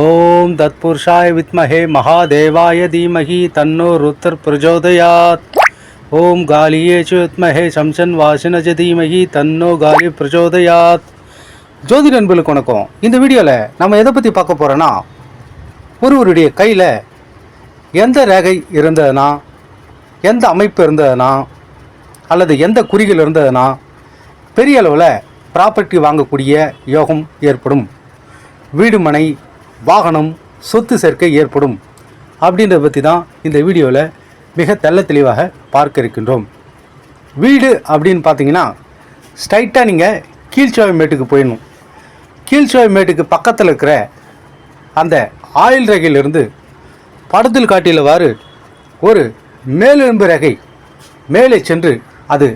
ஓம் தத்புருஷாய வித்மஹே மகாதேவாய தீமஹி தன்னோ ருத்தர் பிரஜோதயாத். ஓம் காலியே வித்மஹே சம்சன் வாசனஜ தீமஹி தன்னோ காலி பிரச்சோதயாத் ஜோதி நண்பர்களுக்கு வணக்கம். இந்த வீடியோவில் நம்ம எதை பற்றி பார்க்க போகிறோன்னா ஒருவருடைய கையில் எந்த ரேகை இருந்ததுன்னா எந்த அமைப்பு இருந்ததுன்னா அல்லது எந்த குறிகள் இருந்ததுன்னா பெரிய அளவில் ப்ராப்பர்ட்டி வாங்கக்கூடிய யோகம் ஏற்படும். வீடு மனை வாகனம் சொத்து சேர்க்கை ஏற்படும் அப்படின்றத பற்றி தான் இந்த வீடியோவில் மிக தெள்ள தெளிவாக பார்க்க இருக்கின்றோம். வீடு அப்படின்னு பார்த்தீங்கன்னா ஸ்ட்ரைட்டாக நீங்கள் கீழ்ச்சோவை மேட்டுக்கு போயிடணும். கீழ்ச்சோவை மேட்டுக்கு பக்கத்தில் இருக்கிற அந்த ஆயில் ரகையிலிருந்து படத்தில் காட்டியவாறு ஒரு மேலெலும்பு ரகை மேலே சென்று அது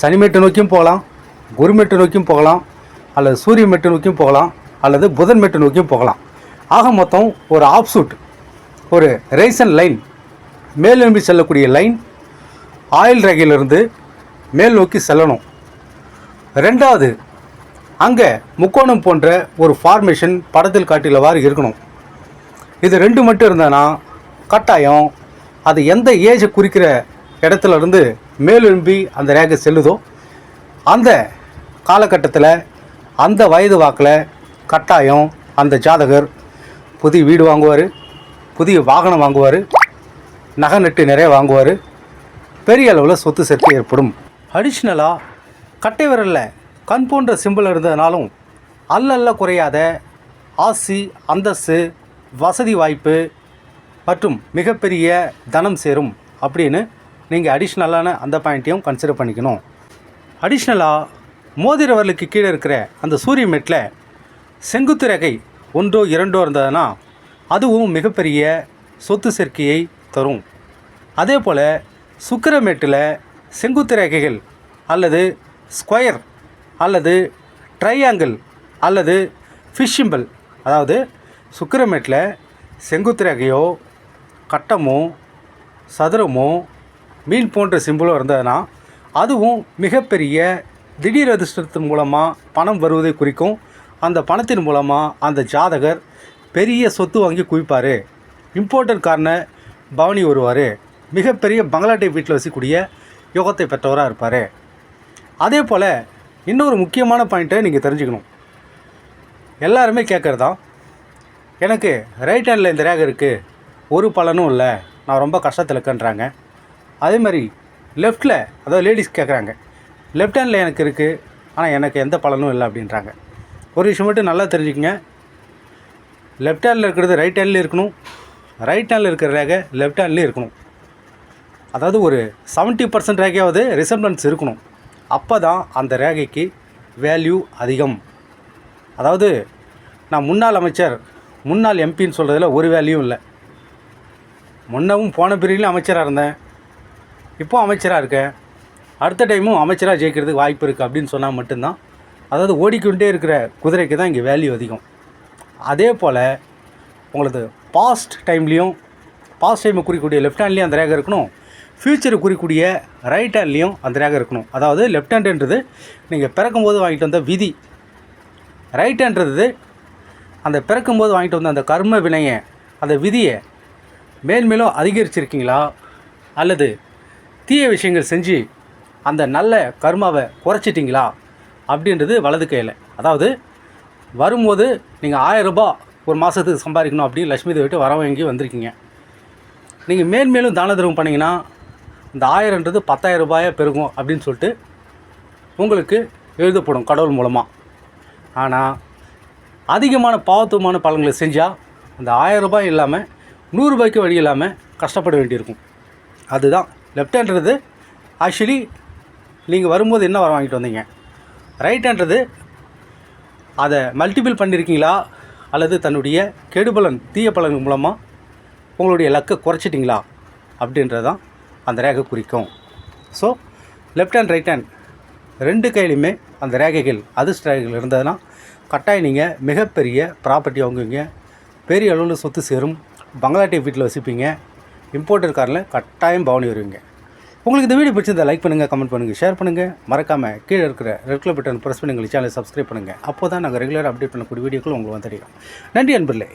சனிமேட்டு நோக்கியும் போகலாம் குருமேட்டு நோக்கியும் போகலாம் அல்லது சூரிய மேட்டு நோக்கியும் போகலாம் அல்லது புதன் மேட்டு நோக்கியும் போகலாம். ஆக மொத்தம் ஒரு ஆப்சூட் ஒரு ரேசன் லைன் மேல் நம்பி செல்லக்கூடிய லைன் ஆயில் ரேகையிலிருந்து மேல் நோக்கி செல்லணும். ரெண்டாவது அங்கே முக்கோணம் போன்ற ஒரு ஃபார்மேஷன் படத்தில் காட்டியவாறு இருக்கணும். இது ரெண்டு மட்டும் இருந்ததுன்னா கட்டாயம் அது எந்த ஏஜை குறிக்கிற இடத்துல இருந்து மேலெழும்பி அந்த ரேகை செல்லுதோ அந்த காலகட்டத்தில் அந்த வயது வாக்கில் கட்டாயம் அந்த ஜாதகர் புதிய வீடு வாங்குவார் புதிய வாகனம் வாங்குவார் நகை நட்டு நிறைய வாங்குவார். பெரிய அளவில் சொத்து சேர்த்து ஏற்படும். அடிஷ்னலாக கட்டை விரலில் கண் போன்ற சிம்பிள் இருந்ததுனாலும் அல்லல்ல குறையாத ஆசி அந்தஸ்து வசதி வாய்ப்பு மற்றும் மிகப்பெரிய தனம் சேரும் அப்படின்னு நீங்கள் அடிஷ்னலான அந்த பாயிண்ட்டையும் கன்சிடர் பண்ணிக்கணும். அடிஷ்னலாக மோதிர கீழே இருக்கிற அந்த சூரிய மெட்டில் செங்குத்து ரகை ஒன்றோ இரண்டோ இருந்ததுன்னா அதுவும் மிகப்பெரிய சொத்து சேர்க்கையை தரும். அதே போல் சுக்கிரமேட்டில் செங்குத்து ரேகைகள் அல்லது ஸ்கொயர் அல்லது ட்ரையாங்கிள் அல்லது ஃபிஷ்ஷிம்பிள் அதாவது சுக்கிரமேட்டில் செங்குத்து ரேகையோ கட்டமோ சதுரமோ மீன் போன்ற சிம்பிளோ இருந்ததுன்னா அதுவும் மிகப்பெரிய திடீர் அதிர்ஷ்டத்தின் மூலமாக பணம் வருவதை குறிக்கும் அந்த பணத்தின் மூலமாக அந்த ஜாதகர் பெரிய சொத்து வாங்கி குவிப்பார். இம்போர்ட்டர் காரண பவனி வருவார் மிகப்பெரிய பங்களாட்டை வீட்டில் வசிக்கக்கூடிய யோகத்தை பெற்றவராக இருப்பார். அதே போல் இன்னொரு முக்கியமான பாயிண்ட்டை நீங்கள் தெரிஞ்சுக்கணும். எல்லாருமே கேட்குறது தான் எனக்கு ரைட் ஹேண்டில் இந்த ரேகை இருக்குது ஒரு பலனும் இல்லை. நான் ரொம்ப கஷ்டத்தில் இருக்கேன்றாங்க. அதே மாதிரி லெஃப்ட்டில் அதாவது லேடிஸ் கேட்குறாங்க லெஃப்ட் ஹேண்டில் எனக்கு இருக்குது ஆனால் எனக்கு எந்த பலனும் இல்லை அப்படின்றாங்க. ஒரு விஷயம் மட்டும் நல்லா தெரிஞ்சுக்கங்க. லெஃப்ட் ஹேண்டில் இருக்கிறது ரைட் ஹேண்ட்லேயும் இருக்கணும். ரைட் ஹேண்டில் இருக்கிற ரேகை லெஃப்ட் ஹேண்ட்லேயும் இருக்கணும். அதாவது ஒரு செவன்ட்டி பர்சன்ட் ரேகையாவது ரிசம்பிளன்ஸ் இருக்கணும். அப்போ தான் அந்த ரேகைக்கு வேல்யூ அதிகம். அதாவது நான் முன்னாள் அமைச்சர் முன்னாள் எம்பின்னு சொல்கிறதுல ஒரு வேல்யூவும் இல்லை. முன்னவும் போன பிரிவிலையும் அமைச்சராக இருந்தேன். இப்போ அமைச்சராக இருக்கேன். அடுத்த டைமும் அமைச்சராக ஜெயிக்கிறதுக்கு வாய்ப்பு இருக்குது அப்படின்னு சொன்னால் மட்டும்தான் அதாவது ஓடிக்கொண்டே இருக்கிற குதிரைக்கு தான் இங்கே வேல்யூ அதிகம். அதே போல் உங்களது பாஸ்ட் டைம்லேயும் பாஸ்ட் டைமை குறிக்கக்கூடிய லெஃப்ட் ஹேண்ட்லேயும் அந்த ரேகை இருக்கணும். ஃப்யூச்சரை குறிக்கக்கூடிய ரைட் ஹேண்ட்லேயும் அந்த ரேகை இருக்கணும். அதாவது லெஃப்ட் ஹேண்டுன்றது நீங்கள் பிறக்கும்போது வாங்கிட்டு வந்த விதி. ரைட் ஹேண்ட்றது அந்த பிறக்கும்போது வாங்கிட்டு வந்த அந்த கர்ம வினையை அந்த விதியை மேல்மேலும் அதிகரிச்சிருக்கீங்களா? அல்லது தீய விஷயங்கள் செஞ்சு அந்த நல்ல கர்மாவை குறைச்சிட்டிங்களா? அப்படின்றது வலது கையில். அதாவது வரும்போது நீங்கள் ஆயிரம் ரூபாய் ஒரு மாதத்துக்கு சம்பாதிக்கணும் அப்படின்னு லட்சுமி தேவிட்டு வர வாங்கி வந்திருக்கீங்க. நீங்கள் மேன்மேலும் தான தர்மம் பண்ணிங்கன்னா இந்த ஆயிரன்றது பத்தாயிரம் ரூபாயாக பெருகும் அப்படின்னு சொல்லிட்டு உங்களுக்கு எழுதப்படும் கடவுள் மூலமாக ஆனால் அதிகமான பாவத்துவமான பலன்களை செஞ்சால் அந்த ஆயிரம் ரூபாய் இல்லாமல் நூறுரூபாய்க்கு வழி இல்லாமல் கஷ்டப்பட வேண்டியிருக்கும். அதுதான். லெஃப்ட் ஹேண்ட்றது ஆக்சுவலி நீங்கள் வரும்போது என்ன வர வாங்கிட்டு வந்தீங்க? ரைட் ஹேண்ட்றது அதை மல்டிபிள் பண்ணியிருக்கீங்களா அல்லது தன்னுடைய கெடுபலன் தீய பலன் மூலமாக உங்களுடைய லக்கை குறைச்சிட்டிங்களா? அப்படின்றது தான் அந்த ரேகை குறிக்கும். So left hand right hand ரெண்டு கையிலையுமே அந்த ரேகைகள் அதிர்ஷ்ட ரேகைகள் இருந்ததுன்னா கட்டாயம் நீங்கள் மிகப்பெரிய ப்ராப்பர்ட்டி வாங்குவீங்க. பெரிய அளவில் சொத்து சேரும். பங்களா வீட்டில் வசிப்பீங்க. இம்போர்ட்டர் காரில் கட்டாயம் பவனி வருவீங்க. உங்களுக்கு இந்த வீடியோ பிடிச்சிருந்தா லைக் பண்ணுங்கள் கமெண்ட் பண்ணுங்கள் ஷேர் பண்ணுங்கள் மறக்காமல் கீழே இருக்கிற ரெட் கலர் பட்டன் ப்ரெஸ் பண்ணி எங்களுக்கு சேனலை சப்ஸ்கிரைப் பண்ணுங்கள் அப்போ தான் நாங்கள் ரெகுலராக அப்டேட் பண்ணக்கூடிய வீடியோக்கள் உங்களுக்கு வந்து தெரியும். நன்றி அன்பர்களே.